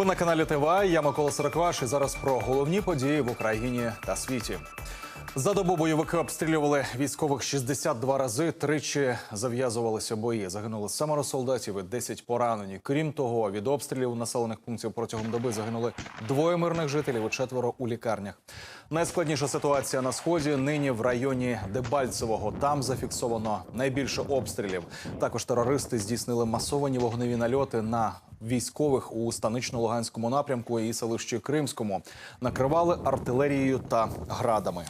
Ви на каналі ТВА, я Микола Сорокваш і зараз про головні події в Україні та світі. За добу бойовики обстрілювали військових 62 рази. Тричі зав'язувалися бої. Загинули семеро солдатів і 10 поранені. Крім того, від обстрілів населених пунктів протягом доби загинули двоє мирних жителів і четверо у лікарнях. Найскладніша ситуація на сході нині в районі Дебальцевого. Там зафіксовано найбільше обстрілів. Також терористи здійснили масовані вогневі нальоти на військових у станично-луганському напрямку і селищі Кримському. Накривали артилерією та градами.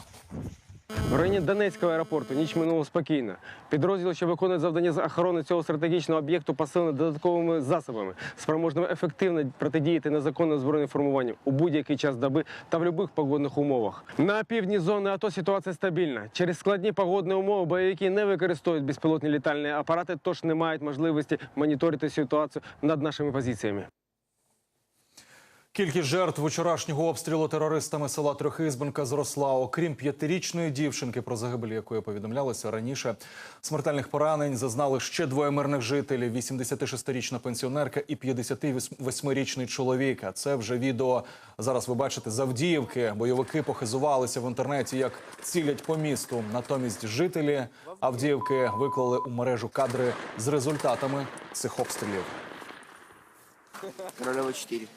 В районі Донецького аеропорту ніч минуло спокійно. Підрозділ, що виконує завдання з охорони цього стратегічного об'єкту, посилений додатковими засобами, спроможними ефективно протидіяти незаконним збройним формуванням у будь-який час доби та в будь-яких погодних умовах. На півдні зони АТО ситуація стабільна. Через складні погодні умови бойовики не використовують безпілотні літальні апарати, тож не мають можливості моніторити ситуацію над нашими позиціями. Кількість жертв вчорашнього обстрілу терористами села Трьохизбенка зросла. Окрім п'ятирічної дівчинки, про загибель якої повідомлялося раніше. Смертельних поранень зазнали ще двоє мирних жителів: 86-річна пенсіонерка і 58-річний чоловік. Це вже відео зараз. Ви бачите з Авдіївки. Бойовики похизувалися в інтернеті, як цілять по місту. Натомість жителі Авдіївки виклали у мережу кадри з результатами цих обстрілів. Королева 4.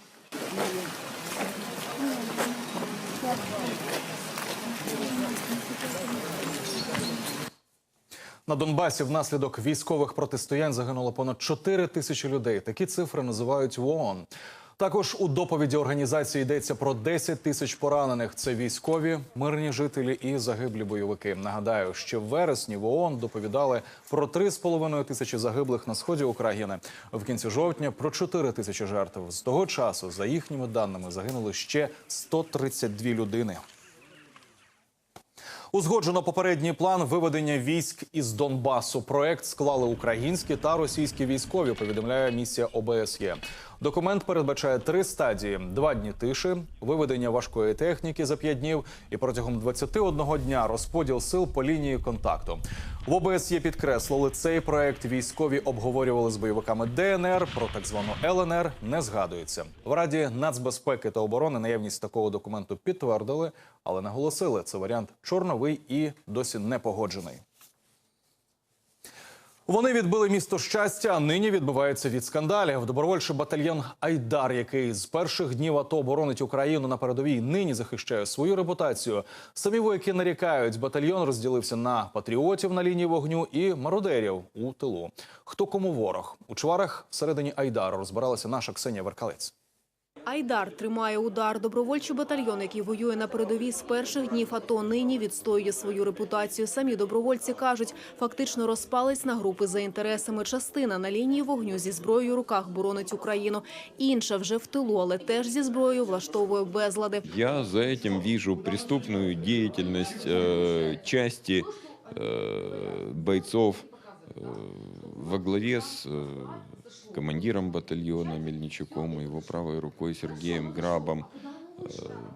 На Донбасі внаслідок військових протистоянь загинуло понад 4 тисячі людей. Такі цифри називають в ООН. Також у доповіді організації йдеться про 10 тисяч поранених. Це військові, мирні жителі і загиблі бойовики. Нагадаю, що в вересні в ООН доповідали про 3,5 тисячі загиблих на сході України. В кінці жовтня про 4 тисячі жертв. З того часу, за їхніми даними, загинули ще 132 людини. Узгоджено попередній план виведення військ із Донбасу. Проект склали українські та російські військові. Повідомляє місія ОБСЄ. Документ передбачає три стадії: два дні тиші, виведення важкої техніки за п'ять днів і протягом 21 дня розподіл сил по лінії контакту. В ОБСЄ підкреслили цей проект. Військові обговорювали з бойовиками ДНР про так звану ЛНР. Не згадується в Раді нацбезпеки та оборони. Наявність такого документу підтвердили, але наголосили, це варіант чорновий і досі не погоджений. Вони відбили місто щастя, а нині відбиваються від скандалів. Добровольчий батальйон Айдар, який з перших днів АТО боронить Україну на передовій, нині захищає свою репутацію. Самі вояки нарікають, батальйон розділився на патріотів на лінії вогню і мародерів у тилу. Хто кому ворог у чварах всередині Айдару розбиралася наша Ксенія Веркалець. Айдар тримає удар. Добровольчий батальйон, який воює на передовій з перших днів АТО, нині відстоює свою репутацію. Самі добровольці кажуть, фактично розпались на групи за інтересами. Частина на лінії вогню зі зброєю в руках боронить Україну. Інша вже в тилу, але теж зі зброєю влаштовує безлади. Я за этим вижу преступную деятельность э, части э, бойцов э, во главе с э, командиром батальона Мельничуком и его правой рукой Сергеем Грабом. Э,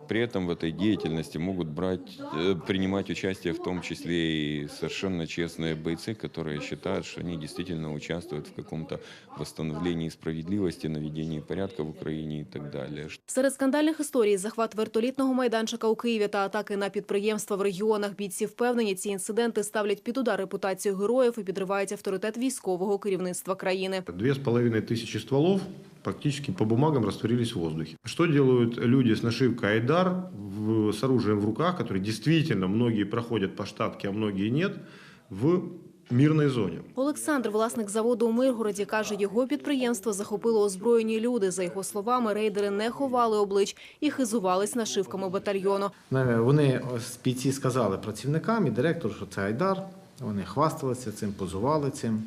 При этом в этой деятельности могут брать, э, принимать участие в том числе и совершенно честные бойцы, которые считают, что они действительно участвуют в каком-то восстановлении справедливости, наведении порядка в Украине и так далее. Серед скандальних історій захват вертолітного майданчика у Києві та атаки на підприємства в регіонах. Бійці впевнені, ці інциденти ставлять під удар репутацію героїв і підривають авторитет військового керівництва країни. Две с половиной тысячи стволов практически по бумагам растворились в воздухе. Что делают люди с нашивкой «Айдар» в- с оружием в руках, которые действительно многие проходят по штатке, а многие нет, в мирной зоне? Олександр, власник заводу у Миргороді, каже, його підприємство захопило озброєні люди. За його словами, рейдери не ховали облич і хизувались нашивками батальйону. Е, Вони бійці сказали працівникам і директору, що це Айдар. Вони хвасталися цим, позували цим,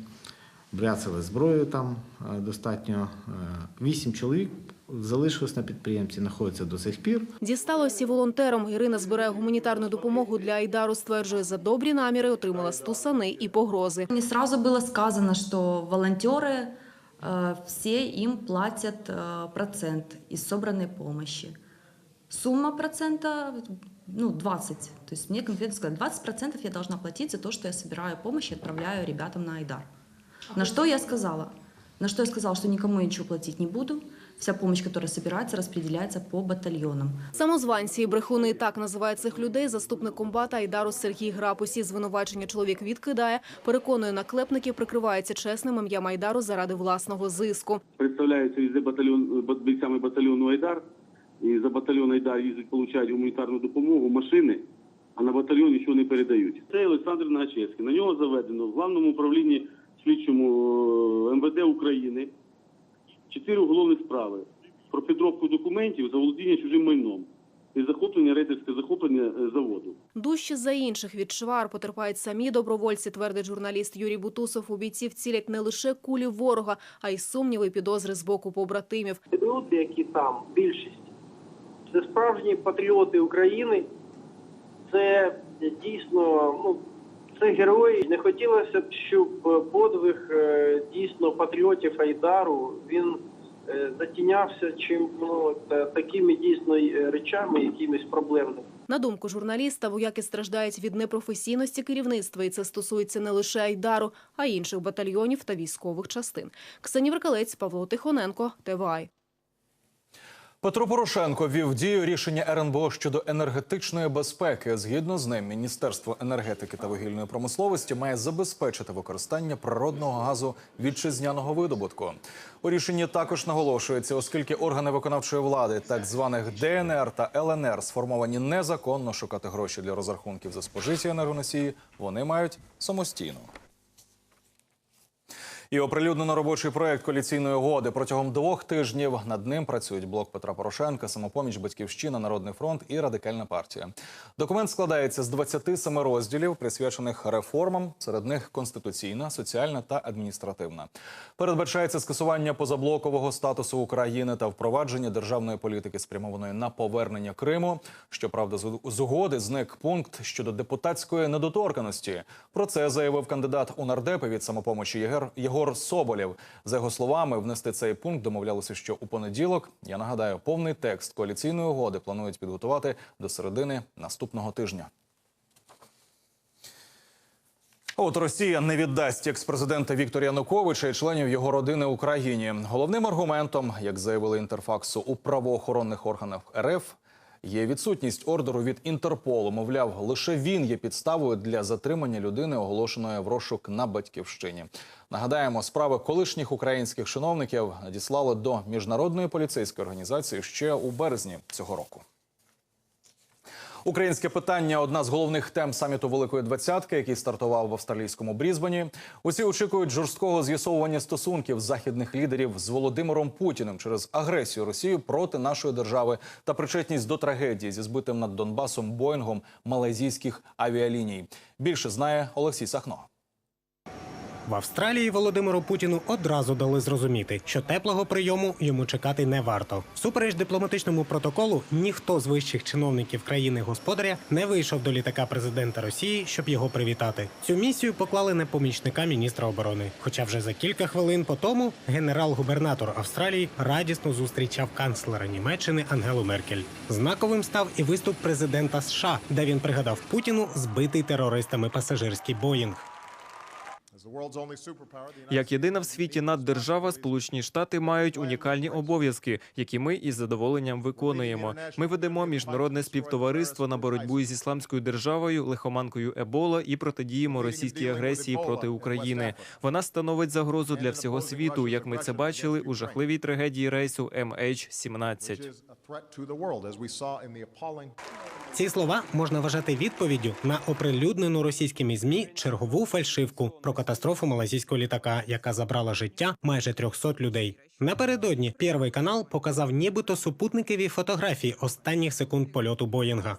бряцали зброю там е, достатньо. Е, Вісім чоловік залишилось на підприємстві, знаходяться до сих пір. Дісталось і волонтерам. Ірина збирає гуманітарну допомогу для Айдару. Стверджує, за добрі наміри отримала стусани і погрози. Не сразу было сказано, что волонтеры э, все им платят э, процент из собранной помощи. Сумма процента ну, 20. То есть мне конкретно сказали, 20% я должна платить за то, что я собираю помощь и отправляю ребятам на Айдар. На что я сказала? На что я сказала, что никому я ничего платить не буду. Вся помощь, которая собирается, распределяется по батальонам. Самозванці і брехуни так називають цих людей. Заступник комбата Айдару Сергій Граб. Усі звинувачення чоловік відкидає. Переконує наклепників, прикривається чесним ім'ям Айдару заради власного зиску. представляються із батальйон бійцями батальйону Айдар. І за батальйон Айдар їздять, получають гуманітарну допомогу, машини, а на батальйон нічого не передають. Це Олександр Нагачевський. На нього заведено в главному управлінні слідчому е, МВД України чотири уголовні справи про підробку документів, заволодіння чужим майном і захоплення рейдерське захоплення е, заводу. Дужче за інших від швар потерпають самі добровольці, твердить журналіст Юрій Бутусов. У бійців цілять не лише кулі ворога, а й сумніви і підозри з боку побратимів. Люди, які там, більшість, це справжні патріоти України. Це дійсно, ну, це герої. Не хотілося б, щоб подвиг е, дійсно патріотів Айдару він е, затінявся чим ну, такими дійсно е, речами, якимись проблемними. На думку журналіста, вояки страждають від непрофесійності керівництва, і це стосується не лише Айдару, а й інших батальйонів та військових частин. Ксенія Веркалець, Павло Тихоненко, ТВАЙ. Петро Порошенко вів дію рішення РНБО щодо енергетичної безпеки. Згідно з ним, Міністерство енергетики та вугільної промисловості має забезпечити використання природного газу вітчизняного видобутку. У рішенні також наголошується, оскільки органи виконавчої влади, так званих ДНР та ЛНР, сформовані незаконно шукати гроші для розрахунків за спожиті енергоносії, вони мають самостійно. І оприлюднено робочий проект коаліційної угоди. Протягом двох тижнів над ним працюють блок Петра Порошенка, самопоміч, батьківщина, Народний фронт і радикальна партія. Документ складається з 27 розділів, присвячених реформам. Серед них конституційна, соціальна та адміністративна. Передбачається скасування позаблокового статусу України та впровадження державної політики, спрямованої на повернення Криму. Щоправда, з угоди зник пункт щодо депутатської недоторканості. Про це заявив кандидат у нардепи від самопомочі Єгор, Єгор Соболєв. За його словами, внести цей пункт домовлялися, що у понеділок. Я нагадаю, повний текст коаліційної угоди планують підготувати до середини наступного тижня. От Росія не віддасть експрезидента Віктора Януковича і членів його родини Україні. Головним аргументом, як заявили інтерфаксу у правоохоронних органах РФ, є відсутність ордеру від Інтерполу. Мовляв, лише він є підставою для затримання людини, оголошеної в розшук на батьківщині. Нагадаємо, справи колишніх українських чиновників надіслали до міжнародної поліцейської організації ще у березні цього року. Українське питання одна з головних тем саміту Великої Двадцятки, який стартував в австралійському Брізбені. Усі очікують жорсткого з'ясовування стосунків західних лідерів з Володимиром Путіним через агресію Росії проти нашої держави та причетність до трагедії зі збитим над Донбасом Боїнгом малайзійських авіаліній. Більше знає Олексій Сахно. В Австралії Володимиру Путіну одразу дали зрозуміти, що теплого прийому йому чекати не варто. Всупереч дипломатичному протоколу, ніхто з вищих чиновників країни господаря не вийшов до літака президента Росії, щоб його привітати. Цю місію поклали на помічника міністра оборони. Хоча вже за кілька хвилин по тому генерал-губернатор Австралії радісно зустрічав канцлера Німеччини Ангелу Меркель. Знаковим став і виступ президента США, де він пригадав Путіну збитий терористами пасажирський Боїнг. Як єдина в світі наддержава, Сполучені Штати мають унікальні обов'язки, які ми із задоволенням виконуємо. Ми ведемо міжнародне співтовариство на боротьбу із ісламською державою, лихоманкою Ебола і протидіємо російській агресії проти України. Вона становить загрозу для всього світу, як ми це бачили у жахливій трагедії рейсу MH17. Ці слова можна вважати відповіддю на оприлюднену російськими змі чергову фальшивку про катастрофу малазійського літака, яка забрала життя майже 300 людей. Напередодні Перший канал показав нібито супутникові фотографії останніх секунд польоту Боїнга.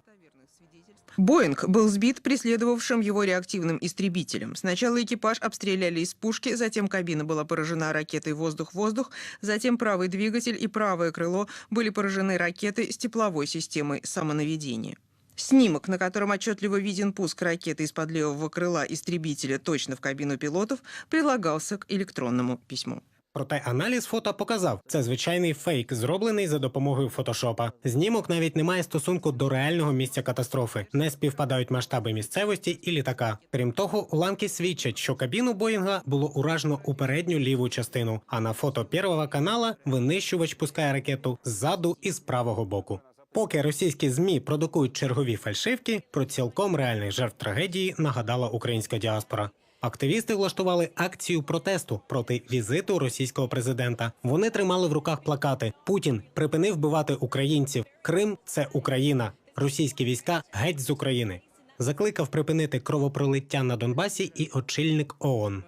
Боинг был сбит преследовавшим его реактивным истребителем. Сначала экипаж обстреляли из пушки, затем кабина была поражена ракетой «Воздух-воздух», затем правый двигатель и правое крыло были поражены ракетой с тепловой системой самонаведения. Снимок, на котором отчетливо виден пуск ракеты из-под левого крыла истребителя точно в кабину пилотов, прилагался к электронному письму. Проте аналіз фото показав, це звичайний фейк, зроблений за допомогою фотошопа. Знімок навіть не має стосунку до реального місця катастрофи. Не співпадають масштаби місцевості і літака. Крім того, уламки свідчать, що кабіну Боїнга було уражено у передню ліву частину. А на фото Первого канала винищувач пускає ракету ззаду і з правого боку. Поки російські змі продукують чергові фальшивки, про цілком реальних жертв трагедії нагадала українська діаспора. Активісти влаштували акцію протесту проти візиту російського президента. Вони тримали в руках плакати: Путін припинив вбивати українців. Крим це Україна. Російські війська геть з України. Закликав припинити кровопролиття на Донбасі і очільник ООН.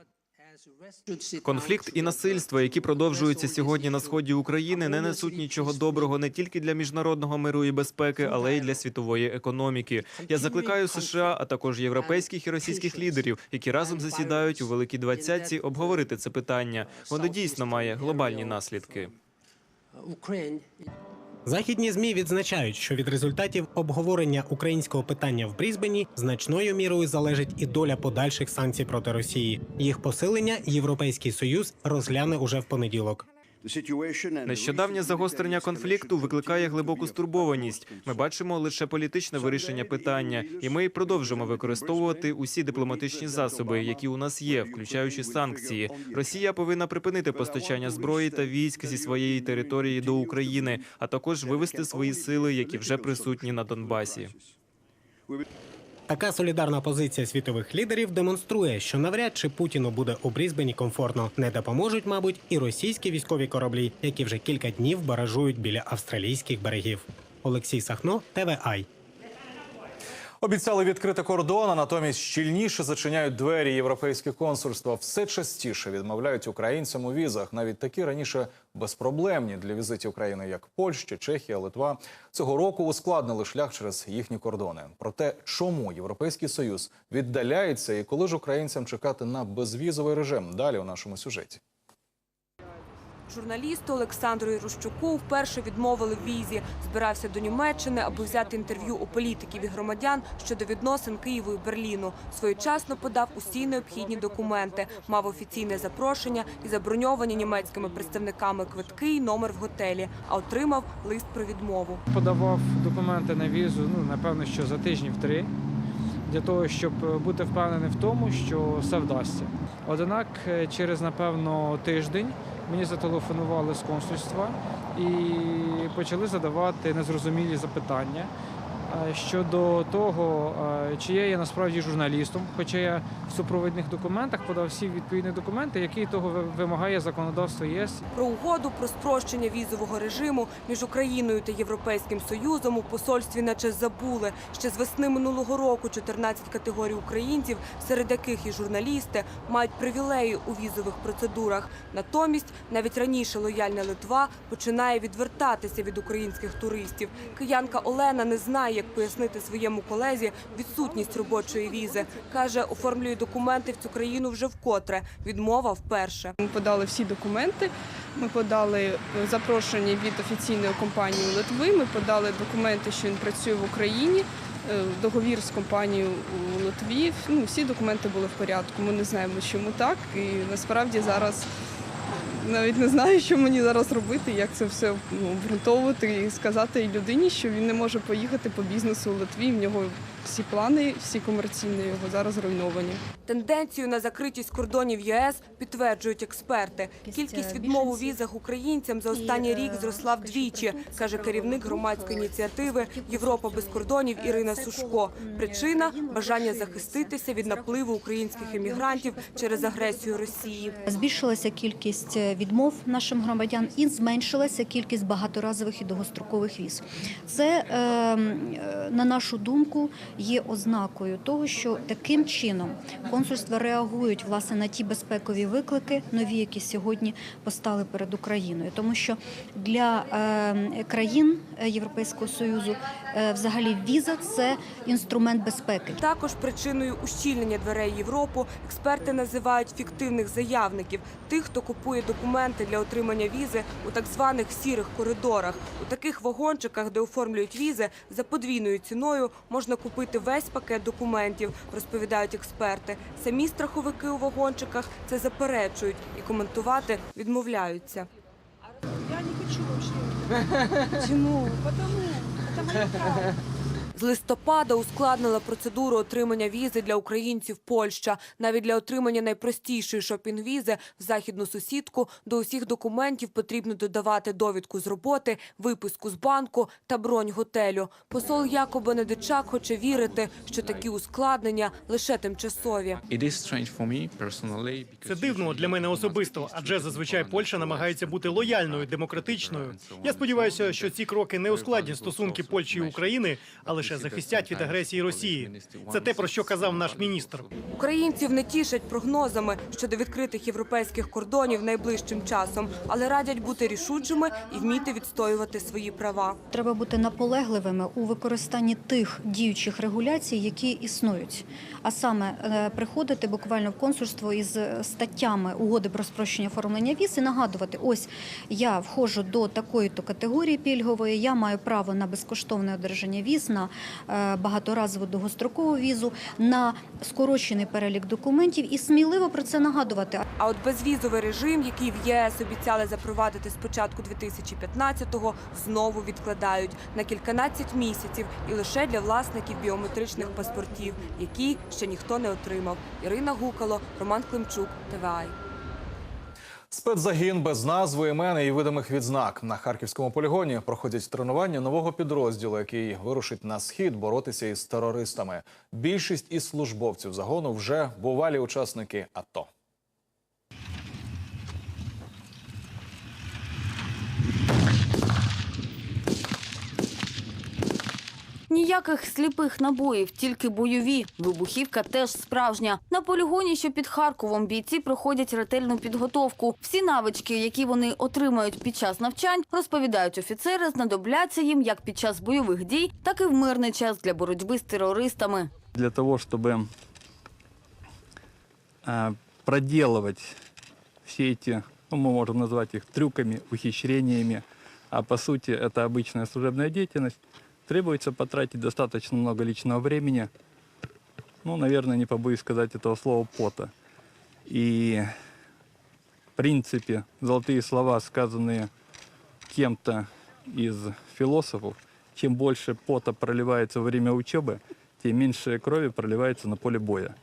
Конфлікт і насильство, які продовжуються сьогодні на сході України, не несуть нічого доброго не тільки для міжнародного миру і безпеки, але й для світової економіки. Я закликаю США, а також європейських і російських лідерів, які разом засідають у Великій Двадцятці, обговорити це питання. Воно дійсно має глобальні наслідки. Західні змі відзначають, що від результатів обговорення українського питання в Брізбені значною мірою залежить і доля подальших санкцій проти Росії. Їх посилення Європейський Союз розгляне уже в понеділок. Нещодавнє загострення конфлікту викликає глибоку стурбованість. Ми бачимо лише політичне вирішення питання, і ми продовжимо використовувати усі дипломатичні засоби, які у нас є, включаючи санкції. Росія повинна припинити постачання зброї та військ зі своєї території до України, а також вивести свої сили, які вже присутні на Донбасі. Така солідарна позиція світових лідерів демонструє, що навряд чи Путіну буде у Брізбені комфортно. Не допоможуть, мабуть, і російські військові кораблі, які вже кілька днів баражують біля австралійських берегів. Олексій Сахно, ТВАЙ. Обіцяли відкрити кордон, а натомість щільніше зачиняють двері європейські консульства. Все частіше відмовляють українцям у візах, навіть такі раніше безпроблемні для візитів країни, як Польща, Чехія, Литва. Цього року ускладнили шлях через їхні кордони. Про те, чому європейський союз віддаляється і коли ж українцям чекати на безвізовий режим. Далі у нашому сюжеті. Журналісту Олександру Ірущуку вперше відмовили в візі. Збирався до Німеччини, аби взяти інтерв'ю у політиків і громадян щодо відносин Києву і Берліну. Своєчасно подав усі необхідні документи, мав офіційне запрошення і заброньовані німецькими представниками квитки і номер в готелі, а отримав лист про відмову. Подавав документи на візу, ну напевно, що за тижнів три, для того, щоб бути впевнений в тому, що все вдасться. Однак, е, через напевно тиждень мені зателефонували з консульства і почали задавати незрозумілі запитання щодо того, е, чи є я насправді журналістом, хоча я в супровідних документах подав всі відповідні документи, які того вимагає законодавство ЄС Про угоду про спрощення візового режиму між Україною та Європейським Союзом у посольстві наче забули. Ще з весни минулого року 14 категорій українців, серед яких і журналісти, мають привілеї у візових процедурах. Натомість навіть раніше лояльна Литва починає відвертатися від українських туристів. Киянка Олена не знає, як пояснити своєму колезі відсутність робочої візи. Каже, оформлює документи в цю країну вже вкотре. Відмова вперше. Ми подали всі документи. Ми подали е, запрошення від офіційної компанії Литви. Ми подали документи, що він працює в Україні. е, Договір з компанією у Литві. Ну, всі документи були в порядку. Ми не знаємо, чому так. І насправді зараз навіть не знаю, що мені зараз робити, як це все ну, обґрунтовувати і сказати людині, що він не може поїхати по бізнесу у Литві. В нього всі плани, всі комерційні його зараз зруйновані. Тенденцію на закритість кордонів ЄС підтверджують експерти. Кількість відмов у візах українцям за останній рік зросла вдвічі, каже керівник громадської ініціативи Європа без кордонів Ірина Сушко. Причина бажання захиститися від напливу українських емігрантів через агресію Росії. Збільшилася кількість відмов нашим громадян і зменшилася кількість багаторазових і довгострокових віз. Це, е, е, на нашу думку, є ознакою того, що таким чином консульства реагують власне на ті безпекові виклики, нові, які сьогодні постали перед Україною, тому що для е, країн Європейського союзу взагалі віза це інструмент безпеки. Також причиною ущільнення дверей Європу експерти називають фіктивних заявників, тих, хто купує документи для отримання візи у так званих сірих коридорах. У таких вагончиках, де оформлюють візи, за подвійною ціною можна купити весь пакет документів, розповідають експерти. Самі страховики у вагончиках це заперечують і коментувати відмовляються. Я не хочу вообще. Чему? Потому. Это мое право. З листопада ускладнила процедуру отримання візи для українців Польща. Навіть для отримання найпростішої шопінг-візи в західну сусідку до усіх документів потрібно додавати довідку з роботи, виписку з банку та бронь готелю. Посол Яко Бенедичак хоче вірити, що такі ускладнення лише тимчасові. Це дивно для мене особисто, адже зазвичай Польща намагається бути лояльною, демократичною. Я сподіваюся, що ці кроки не ускладнять стосунки Польщі і України, а лише захистять від агресії Росії. Це те про що казав наш міністр. Українців не тішать прогнозами щодо відкритих європейських кордонів найближчим часом, але радять бути рішучими і вміти відстоювати свої права. Треба бути наполегливими у використанні тих діючих регуляцій, які існують. А саме е, приходити буквально в консульство із статтями угоди про спрощення оформлення віз і нагадувати: ось я входжу до такої-то категорії пільгової, я маю право на безкоштовне одержання віз, на багаторазову довгострокову візу, на скорочений перелік документів і сміливо про це нагадувати. А от безвізовий режим, який в ЄС обіцяли запровадити з початку 2015-го, знову відкладають на кільканадцять місяців і лише для власників біометричних паспортів, які ще ніхто не отримав. Ірина Гукало, Роман Климчук, ТВАЙ. Спецзагін без назви, імен і видимих відзнак на харківському полігоні проходять тренування нового підрозділу, який вирушить на схід боротися із терористами. Більшість із службовців загону вже бувалі учасники АТО. Ніяких сліпих набоїв, тільки бойові. Вибухівка теж справжня. На полігоні, що під Харковом, бійці проходять ретельну підготовку. Всі навички, які вони отримають під час навчань, розповідають офіцери, знадобляться їм як під час бойових дій, так і в мирний час для боротьби з терористами. для того, чтобы э, проделывать все эти, ну, мы можем назвать их трюками, ухищрениями, а по сути это обычная служебная деятельность, Требуется потратить достаточно много личного времени, ну, наверное, не побоюсь сказать этого слова пота. И, в принципе, золотые слова, сказанные кем-то из философов, чем больше пота проливается во время учебы, тем меньше крови проливается на поле боя.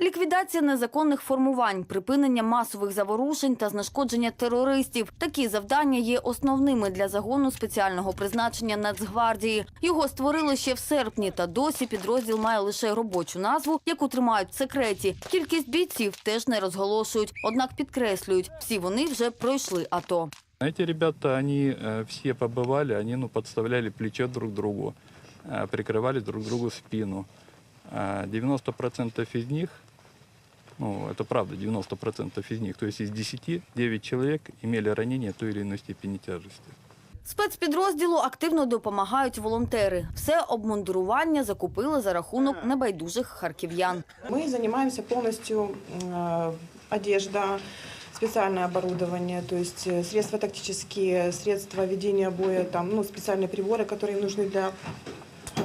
Ліквідація незаконних формувань, припинення масових заворушень та знешкодження терористів. Такі завдання є основними для загону спеціального призначення Нацгвардії. Його створили ще в серпні, та досі підрозділ має лише робочу назву, яку тримають в секреті. Кількість бійців теж не розголошують, однак підкреслюють, всі вони вже пройшли АТО. Эти ребята, они э, все побывали, они ну, подставляли плечо друг другу, э, прикрывали друг другу спину. А 90% из них, ну, это правда, 90% из них, то есть из 10, 9 человек имели ранения той или иной степени тяжести. Спецпідрозділу активно допомагають волонтери. Все обмундирування закупили за рахунок небайдужих харків'ян. Мы занимаемся полностью э, одежда, специальное оборудование, то есть э, средства тактические, средства ведения боя, там, ну, специальные приборы, которые нужны для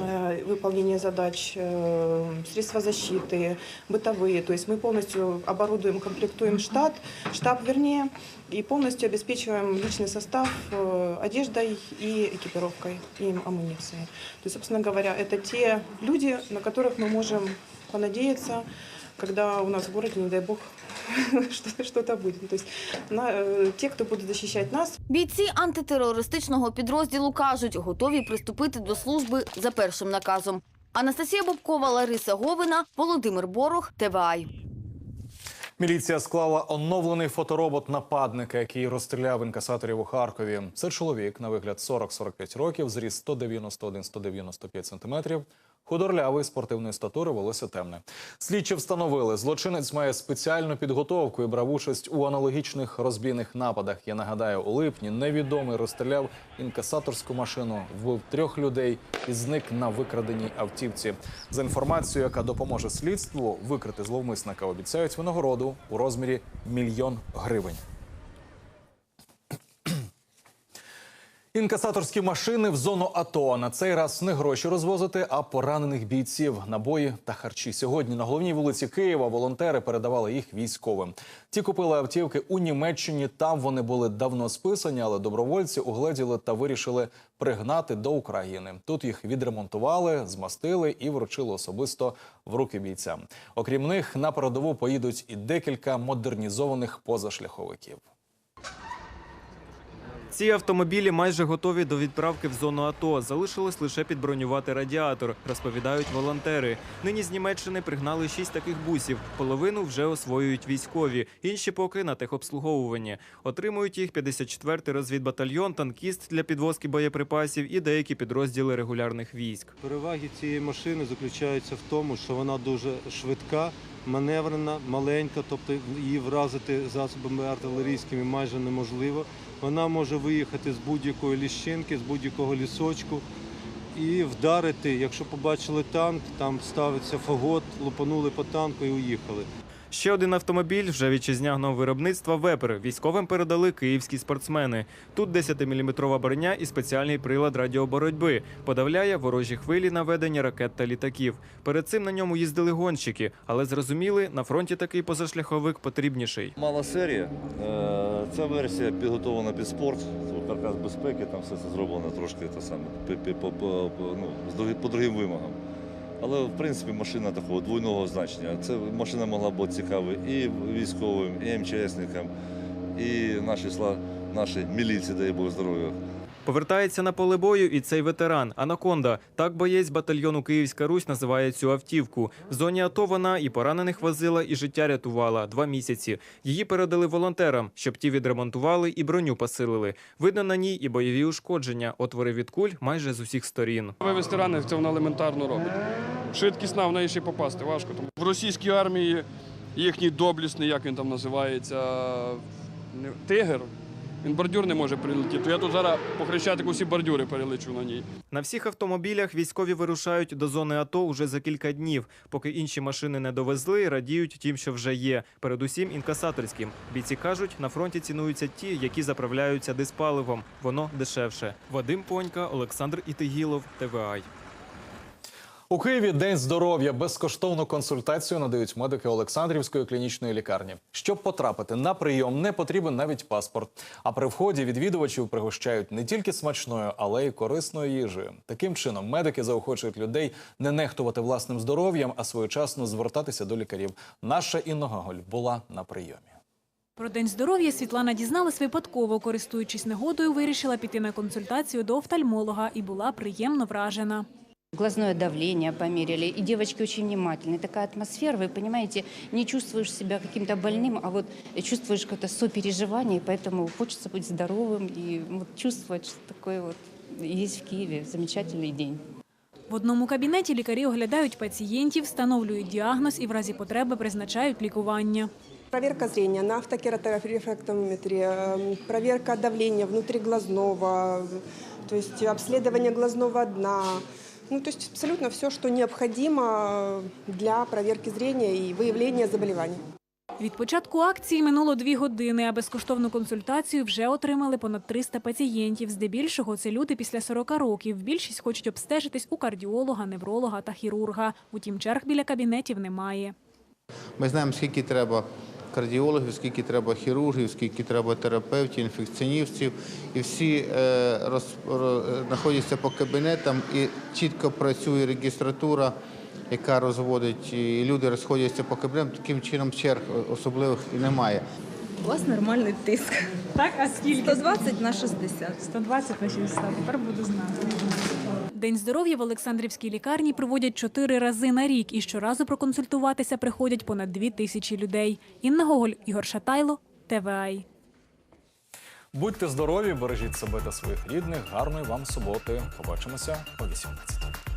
э, выполнения задач, э, средства защиты, бытовые. То есть мы полностью оборудуем, комплектуем штат, штаб вернее, и полностью обеспечиваем личный состав э, одеждой и экипировкой, и амуницией. То есть, собственно говоря, это те люди, на которых мы можем понадеяться, когда у нас в городе, не дай бог, что- что-то будет. То есть на- э, те, кто будут защищать нас, Бійці антитерористичного підрозділу кажуть, готові приступити до служби за першим наказом. Анастасія Бобкова, Лариса Говина, Володимир Борох, ТВАЙ. Міліція склала оновлений фоторобот нападника, який розстріляв інкасаторів у Харкові. Це чоловік на вигляд 40-45 років, зріст 191-195 сантиметрів. Худорлявий спортивної статури, волосся темне. Слідчі встановили, злочинець має спеціальну підготовку і брав участь у аналогічних розбійних нападах. Я нагадаю, у липні невідомий розстріляв інкасаторську машину, вбив трьох людей і зник на викраденій автівці. За інформацією, яка допоможе слідству викрити зловмисника, обіцяють винагороду у розмірі мільйон гривень. Інкасаторські машини в зону АТО. На цей раз не гроші розвозити, а поранених бійців, набої та харчі. Сьогодні на головній вулиці Києва волонтери передавали їх військовим. Ті купили автівки у Німеччині. Там вони були давно списані, але добровольці угледіли та вирішили пригнати до України. Тут їх відремонтували, змастили і вручили особисто в руки бійцям. Окрім них, на передову поїдуть і декілька модернізованих позашляховиків. Ці автомобілі майже готові до відправки в зону АТО. Залишилось лише підбронювати радіатор, розповідають волонтери. Нині з Німеччини пригнали шість таких бусів. Половину вже освоюють військові, інші поки на техобслуговуванні. Отримують їх 54-й розвідбатальйон, танкіст для підвозки боєприпасів і деякі підрозділи регулярних військ. Переваги цієї машини заключаються в тому, що вона дуже швидка, маневрена, маленька, тобто її вразити засобами артилерійськими майже неможливо. Вона може виїхати з будь-якої ліщинки, з будь-якого лісочку і вдарити. Якщо побачили танк, там ставиться фагот, лупанули по танку і уїхали. Ще один автомобіль вже вітчизняного виробництва Вепер. Військовим передали київські спортсмени. Тут 10-мм броня і спеціальний прилад радіоборотьби. Подавляє ворожі хвилі наведення ракет та літаків. Перед цим на ньому їздили гонщики, але зрозуміли, на фронті такий позашляховик потрібніший. Мала серія. Е, Ця версія підготовлена під спорт, каркас безпеки, там все це зроблено трошки те саме, по, по, по- ну, по другим вимогам. Але в принципі машина такого двойного значення. Це машина могла бути цікава і військовим, і МЧСникам, і нашій, нашій міліції, дай Бог здоров'я. Повертається на поле бою і цей ветеран Анаконда. Так боєць батальйону Київська Русь називає цю автівку. В зоні АТО вона і поранених возила, і життя рятувала два місяці. Її передали волонтерам, щоб ті відремонтували і броню посилили. Видно на ній і бойові ушкодження, отвори від куль майже з усіх сторін. Вивезти ранених це вона елементарно робить. Швидкісна, в неї ще попасти важко. Тому В російській армії їхній доблісний, як він там називається, тигр. Він бордюр не може прилетіти. Я тут зараз по Хрещатику всі бордюри перелечу на ній. На всіх автомобілях військові вирушають до зони АТО уже за кілька днів. Поки інші машини не довезли, радіють тим, що вже є. Передусім інкасаторським. Бійці кажуть, на фронті цінуються ті, які заправляються диспаливом. Воно дешевше. Вадим Понька, Олександр Ітигілов, ТВАЙ. У Києві день здоров'я. Безкоштовну консультацію надають медики Олександрівської клінічної лікарні. Щоб потрапити на прийом, не потрібен навіть паспорт. А при вході відвідувачів пригощають не тільки смачною, але й корисною їжею. Таким чином, медики заохочують людей не нехтувати власним здоров'ям, а своєчасно звертатися до лікарів. Наша Інна Гоголь була на прийомі. Про день здоров'я Світлана дізналась випадково. Користуючись негодою, вирішила піти на консультацію до офтальмолога і була приємно вражена. Глазное давление померили, и девочки очень внимательные. Такая атмосфера, вы понимаете, не чувствуешь себя каким-то больным, а вот чувствуешь какое-то сопереживание, и поэтому хочется быть здоровым и вот чувствовать, что такое вот есть в Киеве. Замечательный день. В одному кабінеті лікарі оглядають пацієнтів, встановлюють діагноз і в разі потреби призначають лікування. Проверка зрения на автокераторефрактометре, эм, проверка давления внутриглазного, то есть обследование глазного дна. Ну, то есть абсолютно все, что необходимо для проверки зрения и выявления заболеваний. Від початку акції минуло дві години, а безкоштовну консультацію вже отримали понад 300 пацієнтів. Здебільшого це люди після 40 років. Більшість хочуть обстежитись у кардіолога, невролога та хірурга. Утім, черг біля кабінетів немає. Ми знаємо, скільки треба кардіологів, скільки треба хірургів, скільки треба терапевтів, інфекціоністів. І всі е, знаходяться по кабінетам і чітко працює регістратура, яка розводить, і люди розходяться по кабінетам. Таким чином черг особливих і немає. У вас нормальний тиск. Так, а скільки? 120 на 60. 120 на 60. Тепер буду знати. День здоров'я в Олександрівській лікарні проводять чотири рази на рік, і щоразу проконсультуватися приходять понад дві тисячі людей. Інна Гоголь, Ігор Шатайло, ТВАЙ. Будьте здорові, бережіть себе та своїх рідних. Гарної вам суботи. Побачимося о 18.